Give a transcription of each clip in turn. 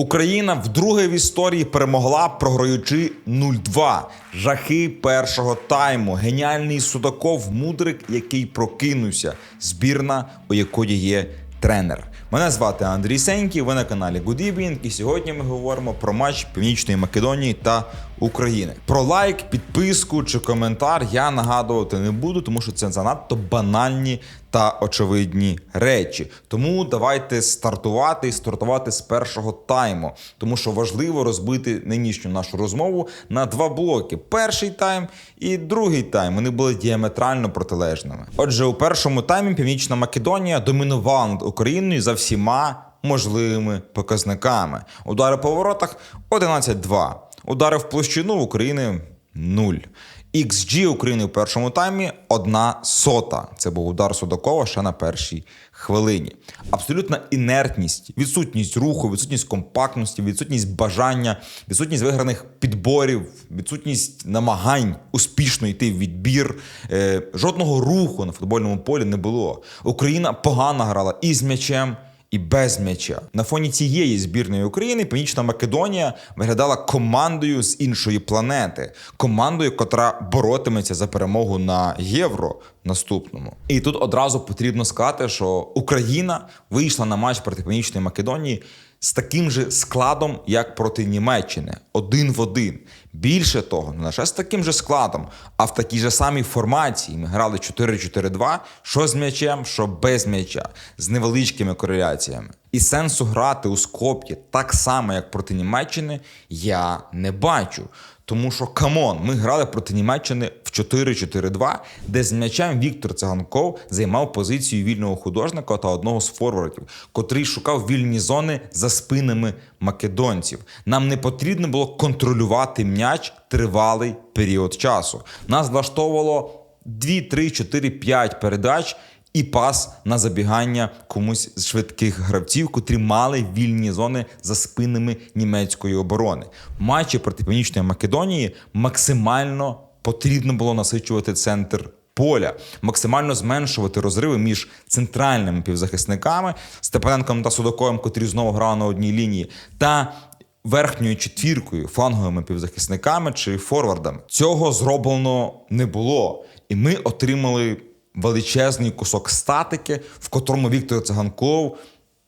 Україна вдруге в історії перемогла, програючи 0-2. Жахи першого тайму. Геніальний Судаков, мудрик, який прокинувся. Збірна, у якої є тренер. Мене звати Андрій Сенький, ви на каналі Good Evening, і сьогодні ми говоримо про матч Північної Македонії та України. Про лайк, підписку чи коментар я нагадувати не буду, тому що це занадто банальні та очевидні речі. Тому давайте стартувати і стартувати з першого тайму, тому що важливо розбити нинішню нашу розмову на два блоки: перший тайм і другий тайм. Вони були діаметрально протилежними. Отже, у першому таймі Північна Македонія домінувала над Україною за всіма можливими показниками. Удари по воротах 11-2. Удари в площину в України 0. XG України в першому таймі одна сота. Це був удар Судакова ще на першій хвилині. Абсолютна інертність, відсутність руху, відсутність компактності, відсутність бажання, відсутність виграних підборів, відсутність намагань успішно йти в відбір. Е, жодного руху на футбольному полі не було. Україна погано грала і з м'ячем і без м'яча. На фоні цієї збірної України Північна Македонія виглядала командою з іншої планети, командою, котра боротиметься за перемогу на євро наступному. І тут одразу потрібно сказати, що Україна вийшла на матч проти Північної Македонії. З таким же складом, як проти Німеччини, один в один. Більше того, не лише з таким же складом, а в такій же самій формації. Ми грали 4-4-2, що з м'ячем, що без м'яча, з невеличкими кореляціями. І сенсу грати у Скоп'ї так само, як проти Німеччини, я не бачу. Тому що камон, ми грали проти Німеччини в 4-4-2, де з м'ячем Віктор Циганков займав позицію вільного художника та одного з форвардів, котрий шукав вільні зони за спинами македонців. Нам не потрібно було контролювати м'яч тривалий період часу. Нас влаштовувало 2, 3, 4, 5 передач. І пас на забігання комусь з швидких гравців, котрі мали вільні зони за спинами німецької оборони. Матчі проти Північної Македонії максимально потрібно було насичувати центр поля, максимально зменшувати розриви між центральними півзахисниками Степаненком та Судаковим, котрі знову грали на одній лінії, та верхньою четвіркою, фланговими півзахисниками чи форвардами. Цього зроблено не було, і ми отримали величезний кусок статики, в котрому Віктор Циганков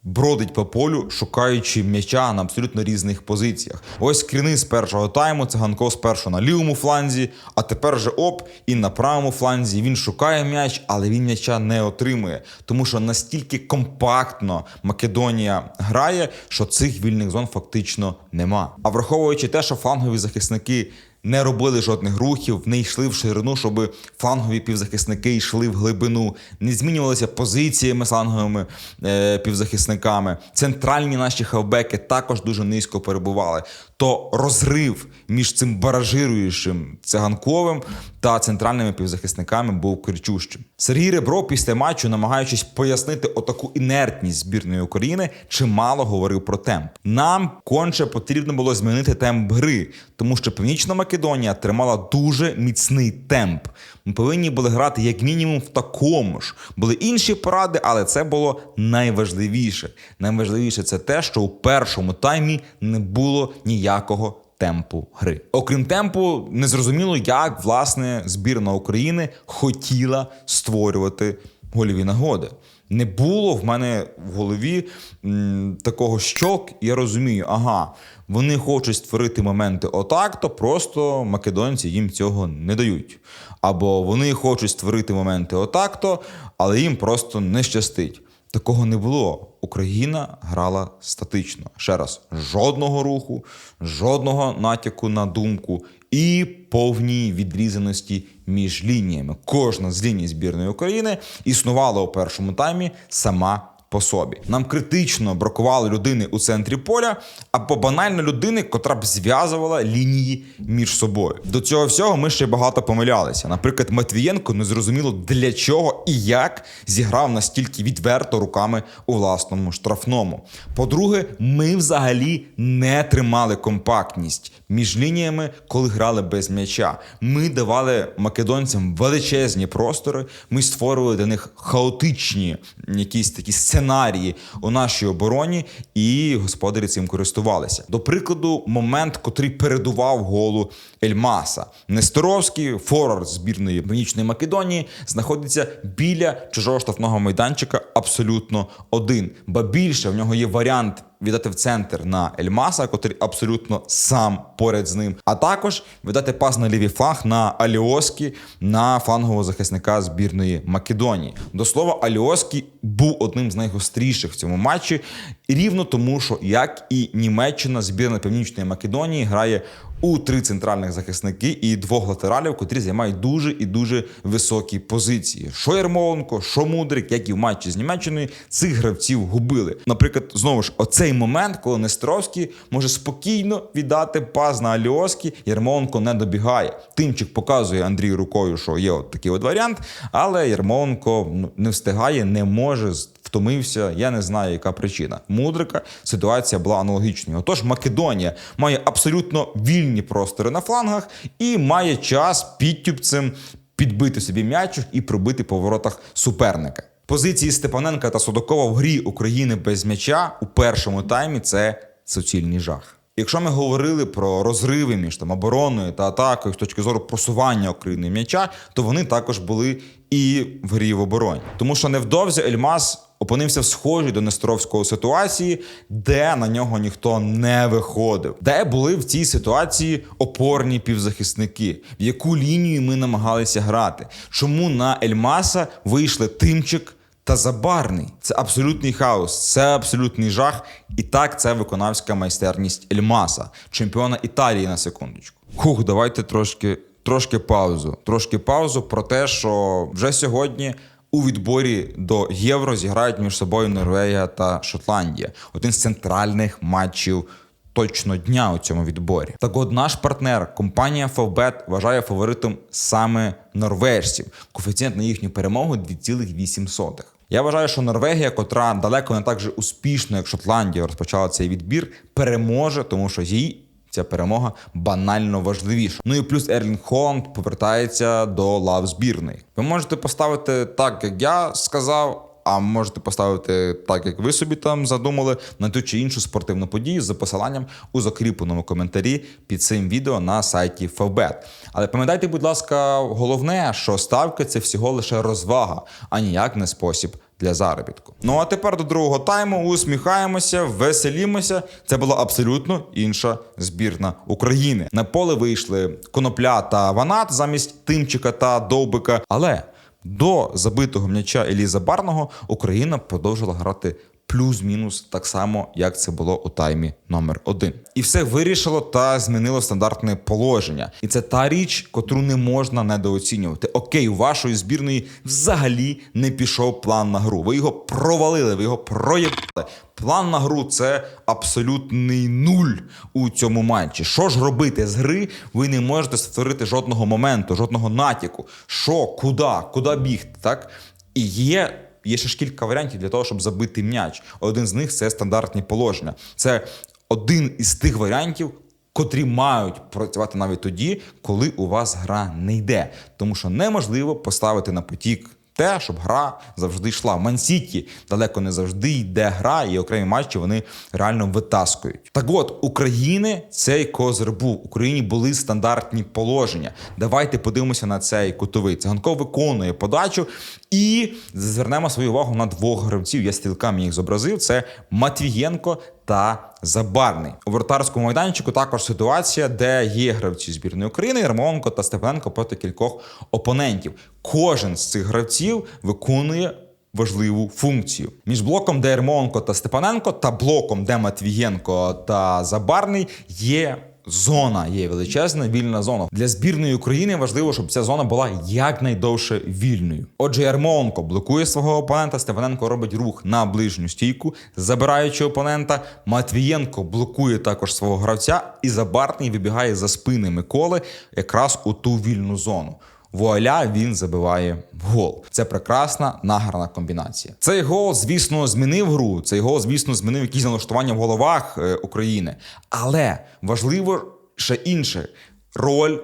бродить по полю, шукаючи м'яча на абсолютно різних позиціях. Ось скріни з першого тайму. Циганков спершу на лівому фланзі, а тепер же оп, і на правому фланзі він шукає м'яч, але він м'яча не отримує, тому що настільки компактно Македонія грає, що цих вільних зон фактично нема. А враховуючи те, що флангові захисники не робили жодних рухів, не йшли в ширину, щоб флангові півзахисники йшли в глибину, не змінювалися позиціями фланговими е, півзахисниками. Центральні наші хавбеки також дуже низько перебували. То розрив між цим баражируючим циганковим та центральними півзахисниками був кричущим. Сергій Ребро після матчу, намагаючись пояснити отаку інертність збірної України, чимало говорив про темп. Нам конче потрібно було змінити темп гри, тому що Північна Македонія тримала дуже міцний темп. Ми повинні були грати як мінімум в такому ж. Були інші поради, але це було найважливіше. Найважливіше це те, що у першому таймі не було ніякого темпу гри. Окрім темпу, незрозуміло, як власне збірна України хотіла створювати гольові нагоди. Не було в мене в голові м, такого щок, я розумію, ага, вони хочуть створити моменти отак, то просто македонці їм цього не дають. Або вони хочуть створити моменти отак, то але їм просто не щастить. Такого не було. Україна грала статично. Ще раз, жодного руху, жодного натяку на думку і повній відрізаності між лініями. Кожна з ліній збірної України існувала у першому таймі сама по собі. Нам критично бракувало людини у центрі поля, або банально людини, котра б зв'язувала лінії між собою. До цього всього ми ще багато помилялися. Наприклад, Матвієнко не зрозуміло для чого і як зіграв настільки відверто руками у власному штрафному. По-друге, ми взагалі не тримали компактність між лініями, коли грали без м'яча. Ми давали македонцям величезні простори. Ми створювали для них хаотичні якісь такі сценарії сценарії у нашій обороні, і господарі цим користувалися. До прикладу, момент, котрий передував голу Ельмаса. Несторовський, форвард збірної Північної Македонії, знаходиться біля чужого штрафного майданчика абсолютно один. Ба більше в нього є варіант віддати в центр на Ельмаса, котрий абсолютно сам поряд з ним. А також віддати пас на лівий фланг на Аліоскі на флангового захисника збірної Македонії. До слова, Аліоскі був одним з найгостріших в цьому матчі, рівно тому, що як і Німеччина, збірна Північної Македонії грає у три центральних захисники і двох латералів, котрі займають дуже і дуже високі позиції. Що Ярмоленко, що Мудрик, як і в матчі з Німеччиною, цих гравців губили. Наприклад, знову ж оцей момент, коли Нестеровський може спокійно віддати пас на Аліоскі, Ярмоленко не добігає. Тимчик показує Андрію рукою, що є от такий от варіант, але Ярмоленко ну, не встигає, не може втомився. Я не знаю, яка причина. Мудрика ситуація була аналогічною. Отож, Македонія має абсолютно вільні простори на флангах і має час підтюпцем підбити собі м'ячик і пробити по воротах суперника. Позиції Степаненка та Судакова в грі України без м'яча у першому таймі це суцільний жах. Якщо ми говорили про розриви між там обороною та атакою з точки зору просування України м'яча, то вони також були і в грі в обороні, тому що невдовзі Ельмас опинився в схожій до Несторовського ситуації, де на нього ніхто не виходив, де були в цій ситуації опорні півзахисники, в яку лінію ми намагалися грати. Чому на Ельмаса вийшли Тимчик? Та забарний це абсолютний хаос, це абсолютний жах. І так це виконавська майстерність Ельмаса, чемпіона Італії на секундочку. Хух, давайте трошки, трошки паузу. Трошки паузу про те, що вже сьогодні у відборі до євро зіграють між собою Норвегія та Шотландія. Один з центральних матчів. Точно дня у цьому відборі. Так от наш партнер, компанія Favbet, вважає фаворитом саме норвежців. Коефіцієнт на їхню перемогу 2,8. Я вважаю, що Норвегія, котра далеко не так же успішно, як Шотландія, розпочала цей відбір, переможе, тому що їй ця перемога банально важливіша. Ну і плюс Ерлін Холланд повертається до лав збірної. Ви можете поставити так, як я сказав. А можете поставити так, як ви собі там задумали, на ту чи іншу спортивну подію за посиланням у закріпленому коментарі під цим відео на сайті Favbet. Але пам'ятайте, будь ласка, головне, що ставки це всього лише розвага, а ніяк не спосіб для заробітку. Ну а тепер до другого тайму усміхаємося, веселімося. Це була абсолютно інша збірна України. На поле вийшли конопля та ванат замість тимчика та довбика. Але до забитого м'яча Еліза Барного Україна продовжила грати плюс-мінус так само, як це було у таймі номер один. І все вирішило та змінило стандартне положення. І це та річ, котру не можна недооцінювати. Окей, у вашої збірної взагалі не пішов план на гру. Ви його провалили, ви його проєбали. План на гру це абсолютний нуль у цьому матчі. Що ж робити з гри? Ви не можете створити жодного моменту, жодного натяку. Що, куди, куди бігти, так? І є. Є ще ж кілька варіантів для того, щоб забити м'яч. Один з них це стандартні положення. Це один із тих варіантів, котрі мають працювати навіть тоді, коли у вас гра не йде. Тому що неможливо поставити на потік те, щоб гра завжди йшла. Мансіті далеко не завжди йде гра, і окремі матчі вони реально витаскують. Так от України цей козир був. Україні були стандартні положення. Давайте подивимося на цей кутовий. Циганков виконує подачу і звернемо свою увагу на двох гравців. Я стрілками їх зобразив. Це Матвієнко та Забарний у вратарському майданчику. Також ситуація, де є гравці збірної України Ярмоленко та Степаненко проти кількох опонентів. Кожен з цих гравців виконує. Важливу функцію між блоком, де Ярмоленко та Степаненко, та блоком, де Матвієнко та Забарний є зона, є величезна вільна зона. Для збірної України важливо, щоб ця зона була якнайдовше вільною. Отже, Ярмоленко блокує свого опонента. Степаненко робить рух на ближню стійку, забираючи опонента. Матвієнко блокує також свого гравця, і Забартний вибігає за спини Миколи якраз у ту вільну зону. Вуаля він забиває гол. Це прекрасна награна комбінація. Цей гол, звісно, змінив гру. Цей гол, звісно, змінив якісь налаштування в головах е, України. Але важливо ще інше роль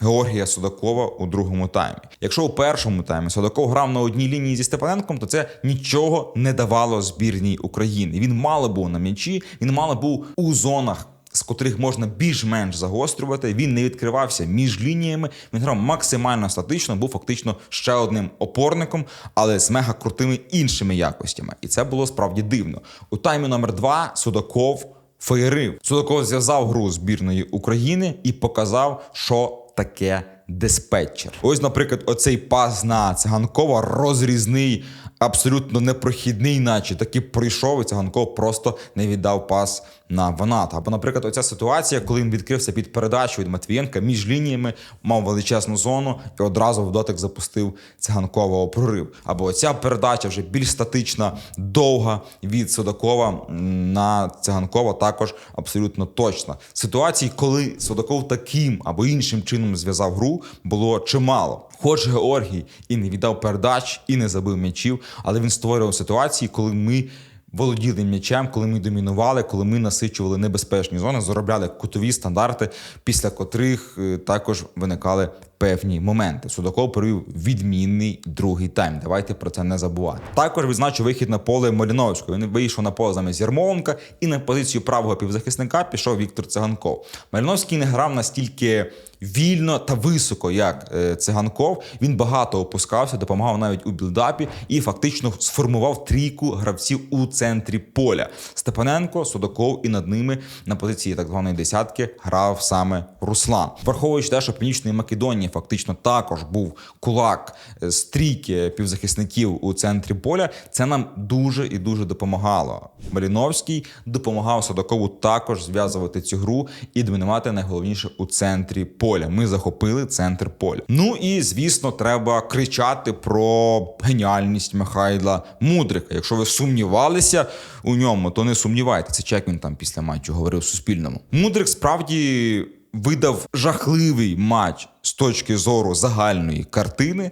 Георгія Судакова у другому таймі. Якщо у першому таймі Судаков грав на одній лінії зі Степаненком, то це нічого не давало збірній України. Він мало був на м'ячі, він мало був у зонах. З котрих можна більш-менш загострювати, він не відкривався між лініями. Він грав максимально статично, був фактично ще одним опорником, але з мега крутими іншими якостями. І це було справді дивно. У таймі номер два Судаков феєрив. Судаков зв'язав гру збірної України і показав, що таке диспетчер. Ось, наприклад, оцей пас на циганкова розрізний, абсолютно непрохідний, наче таки пройшов, і циганков просто не віддав пас на Ваната. Або, наприклад, оця ситуація, коли він відкрився під передачу від Матвієнка між лініями, мав величезну зону і одразу в дотик запустив циганкового прорив. Або оця передача вже більш статична, довга від Судакова на циганкова також абсолютно точна. Ситуацій, коли Судаков таким або іншим чином зв'язав гру, було чимало. Хоч Георгій і не віддав передач, і не забив м'ячів, але він створював ситуації, коли ми володіли м'ячем, коли ми домінували, коли ми насичували небезпечні зони, заробляли кутові стандарти, після котрих е, також виникали певні моменти. Судаков провів відмінний другий тайм. Давайте про це не забувати. Також відзначу вихід на поле Маліновського. Він вийшов на поле замість Ярмоленка, і на позицію правого півзахисника пішов Віктор Циганков. Маліновський не грав настільки вільно та високо, як е, циганков. Він багато опускався, допомагав навіть у білдапі і фактично сформував трійку гравців у центрі поля. Степаненко, Судаков і над ними на позиції так званої десятки грав саме Руслан. Враховуючи те, що Північної Македонії фактично також був кулак е, стрійки півзахисників у центрі поля. Це нам дуже і дуже допомагало. Маліновський допомагав Судакову також зв'язувати цю гру і домінувати найголовніше у центрі поля. Ми захопили центр поля. Ну і звісно, треба кричати про геніальність Михайла Мудрика. Якщо ви сумнівалися у ньому, то не сумнівайтеся, чи як він там після матчу говорив Суспільному. Мудрик справді видав жахливий матч з точки зору загальної картини,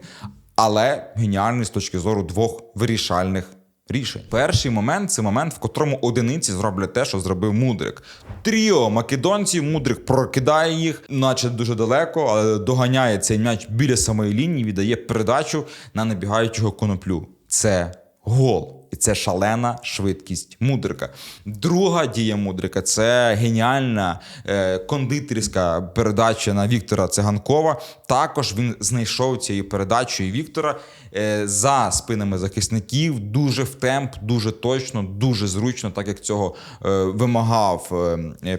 але геніальний з точки зору двох вирішальних. Рішень. Перший момент це момент, в котрому одиниці зроблять те, що зробив Мудрик. Тріо македонців, Мудрик прокидає їх, наче дуже далеко, але доганяє цей м'яч біля самої лінії, віддає передачу на набігаючого коноплю. Це гол. І це шалена швидкість мудрика. Друга дія мудрика це геніальна е, кондитерська передача на Віктора Циганкова. Також він знайшов цією передачею Віктора е, за спинами захисників, дуже в темп, дуже точно, дуже зручно, так як цього е, вимагав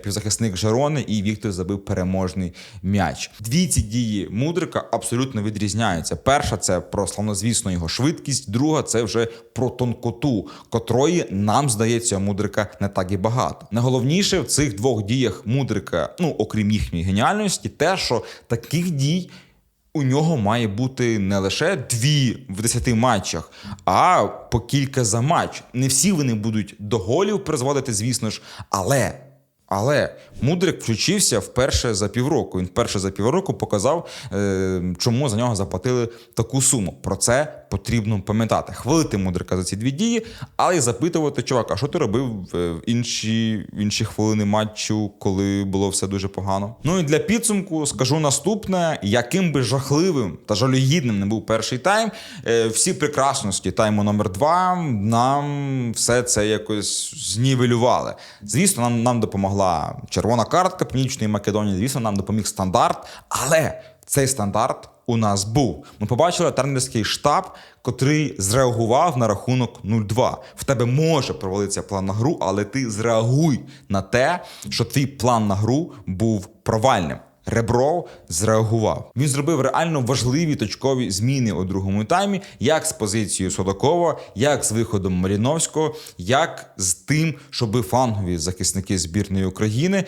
півзахисник Жерони, і Віктор забив переможний м'яч. Дві ці дії мудрика абсолютно відрізняються. Перша це про славнозвісну його швидкість, друга це вже про тонкоту котрої нам здається мудрика не так і багато. Найголовніше в цих двох діях мудрика, ну окрім їхньої геніальності, те, що таких дій. У нього має бути не лише дві в десяти матчах, а по кілька за матч. Не всі вони будуть до голів призводити, звісно ж, але. Але Мудрик включився вперше за півроку. Він вперше за півроку показав, е, чому за нього заплатили таку суму. Про це потрібно пам'ятати. Хвалити Мудрика за ці дві дії, але й запитувати, чувака, що ти робив в інші, в інші хвилини матчу, коли було все дуже погано. Ну і для підсумку скажу наступне: яким би жахливим та жалюгідним не був перший тайм, е, всі прекрасності тайму номер два нам все це якось знівелювали. Звісно, нам, нам допомогла червона картка Північної Македонії. Звісно, нам допоміг стандарт, але цей стандарт у нас був. Ми побачили тренерський штаб, котрий зреагував на рахунок 0-2. В тебе може провалитися план на гру, але ти зреагуй на те, що твій план на гру був провальним. Ребров зреагував. Він зробив реально важливі точкові зміни у другому таймі, як з позицією Судакова, як з виходом Маріновського, як з тим, щоби флангові захисники збірної України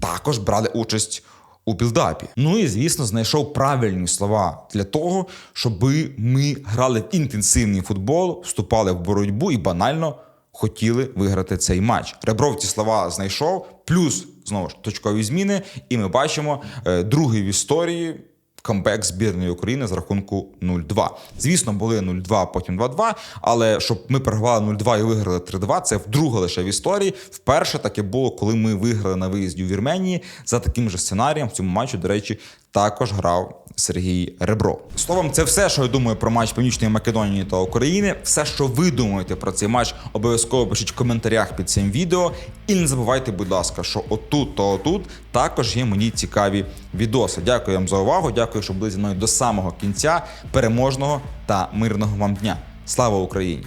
також брали участь у білдапі. Ну і звісно, знайшов правильні слова для того, щоби ми грали в інтенсивний футбол, вступали в боротьбу і банально хотіли виграти цей матч. Ребров ці слова знайшов, плюс знову ж точкові зміни, і ми бачимо е, другий в історії. Камбек збірної України з рахунку 0-2. Звісно, були 0-2, потім 2-2, але щоб ми програвали 0-2 і виграли 3-2, це вдруге лише в історії. Вперше таке було, коли ми виграли на виїзді у Вірменії за таким же сценарієм. В цьому матчі, до речі, також грав Сергій Ребро. Словом, це все, що я думаю про матч Північної Македонії та України. Все, що ви думаєте про цей матч, обов'язково пишіть в коментарях під цим відео. І не забувайте, будь ласка, що отут та отут також є мені цікаві відоси. Дякую вам за увагу. Дякую, що були зі мною до самого кінця. Переможного та мирного вам дня. Слава Україні!